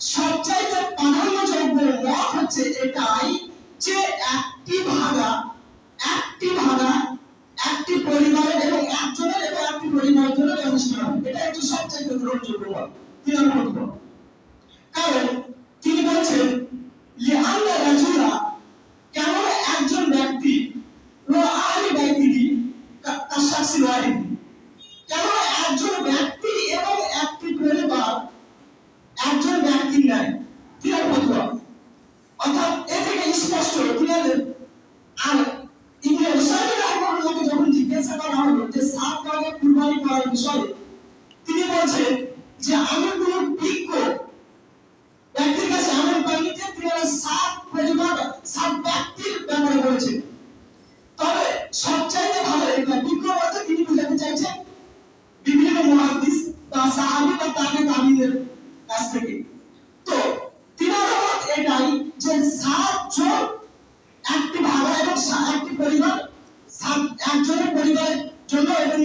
সবচাইতে প্রাধান্যযোগ্য মত হচ্ছে এটাই যে একটি ভাগা একটি ভাগা, একটি পরিবারের এবং একজনের এবং একটি পরিবারের জন্য যথেষ্ট নয় এটা হচ্ছে সবচাইতে গ্রহণযোগ্য মত তিন নম্বর। কারণ তিনি বলছেন আমরা রাজুরা কেমন একজন ব্যক্তি ও আহলি ব্যক্তিটি তার শাস্তি ওয়াহিদ কেমন একজন ব্যক্তি এবং একটি পরিবার একজন ব্যক্তির ন্যায় তিন নম্বর অর্থাৎ এ থেকে স্পষ্ট কীভাবে আর ইবনে উসাইদ রাহিমাহুল্লাহকে যখন জিজ্ঞাসা করা হলো যে সাত ভাগে কুরবানি করার বিষয়ে তিনি বলছেন যে আমি কোন বিজ্ঞ ব্যক্তির কাছে সাত সাত ব্যক্তির ব্যাপারে বলেছেন। তবে সবচাইতে ভালো এটা বলতে তিনি বোঝাতে চাইছেন বিভিন্ন মুহাদ্দিস বা সাহাবী বা তাবিনের কাছ থেকে। তো তিনার মত এটাই যে, সাতজন একটি ভাগা এবং সা- একটি পরিবার সাত একজনের পরিবারের জন্য এবং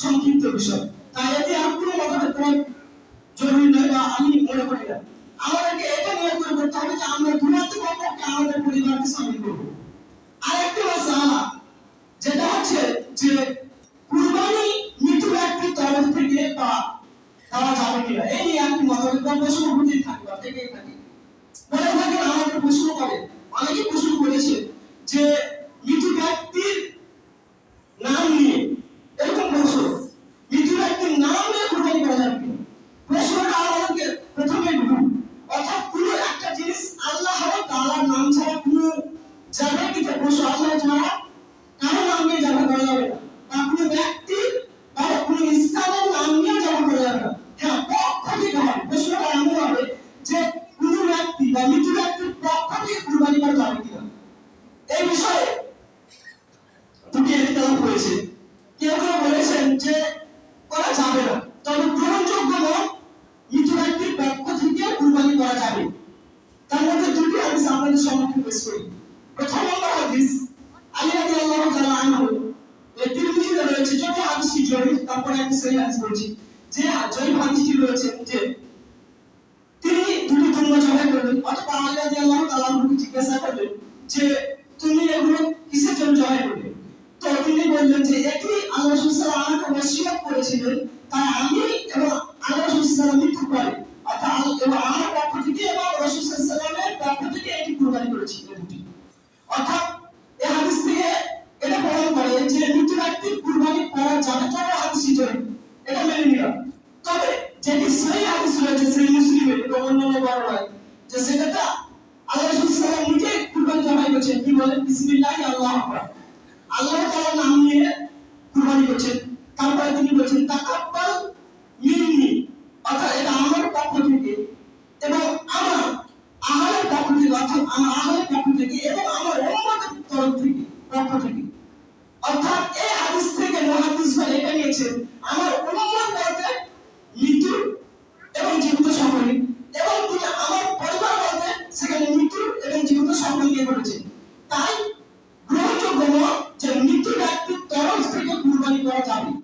সংক্ষিপ্ত বিষয়। তাই এতে আর কোনো তোমার জরুরি নয় বা আমি মনে করি না। আমাদেরকে এটা মনে করে করতে হবে যে আমরা দুরাতে কমপক্ষে আমাদের পরিবারকে সামিল করব। মাসালা যেটা হচ্ছে যে কুরবানি মৃত ব্যক্তির তরফ থেকে বা দেওয়া যাবে কিনা, এই নিয়ে একটি বা থাকবে থেকেই থাকে মনে আমাকে প্রশ্ন করে অনেকে প্রশ্ন করেছে যে মৃত ব্যক্তির নাম নিয়ে এরকম প্রশ্ন মৃত ব্যক্তির নাম নিয়ে কুরবানি করা যাবে কিনা প্রশ্নটা আমাদেরকে প্রথমে ভুল অর্থাৎ কোনো একটা জিনিস আল্লাহ তাআলার নাম ছাড়া কোনো আল্লাহ ছাড়া কারও নাম নিয়ে যাবে করা যাবে না। বা কোনো ব্যক্তি বা কোনো স্থানের নাম নিয়ে যাবে করা যাবে না। হ্যাঁ পক্ষ থেকে হবে। প্রশ্নটা এমন হবে যে কোনো ব্যক্তি বা মৃত ব্যক্তির পক্ষ থেকে কুরবানি করা যাবে কিনা। এই বিষয়ে দুটি একতলাপ হয়েছে। কেউ কেউ বলেছেন যে করা যাবে না। তবে গ্রহণযোগ্য মত মৃত ব্যক্তির পক্ষ থেকে কুরবানি করা যাবে। তার মধ্যে দুটি হাদিস আপনাদের সম্মুখে পেশ করি। প্রথম নম্বর হাদিস আলী রাদিয়াল্লাহু তাআলা আনহু এই তিরমিজিতে রয়েছে যদি হাদিসটি জয়ীফ তারপরে একটি সহিহ হাদিস বলছি। যে জয়ীফ হাদিসটি রয়েছে যে তিনি দুটি জুম্মা জবাই করলেন, অথবা আলী রাদিয়াল্লাহু তাআলা আনহুকে জিজ্ঞাসা করলেন যে তুমি এগুলো কিসের জন্য জবাই করলে? তো তিনি বললেন যে এটি আল্লাহ ওয়াসাল্লাম আমাকে করেছিলেন, তাই আমি এবং আল্লাহ রাসূল মৃত্যু করে অর্থাৎ এবং আমার পক্ষ অর্থাৎ এই হাদিস থেকে এটা প্রমাণ করে যে মৃত্যু ব্যক্তির কুরবানি করা যাবে তবে হাদিসটি জয়ী এটা মেনে নিলাম। তবে যেটি সহি হাদিস রয়েছে, সেই মুসলিমের এবং অন্যান্য বর্ণনায়, যে সেটা আল্লাহ রাসূল সাল্লাল্লাহু কুরবানি জবাই করেছেন। কি বলেন বিসমিল্লাহি আল্লাহু আল্লাহ তাআলার নাম নিয়ে কুরবানি করছেন। তারপরে তিনি বলছেন, তাকাব্বাল মিন্নি। অর্থাৎ এটা আমার পক্ষ থেকে এবং আমার আহারের পক্ষ থেকে, অর্থাৎ আমার আহারের পক্ষ থেকে এবং অর্থাৎ এই হাদিস থেকে মুহাদ্দিসগণ এটা নিয়েছেন আমার উম্মত বলতে মৃত্যু এবং জীবিত সকলে এবং তিনি আমার পরিবার বলতে সেখানে মৃত্যু এবং জীবিত সকলকে করেছেন তাই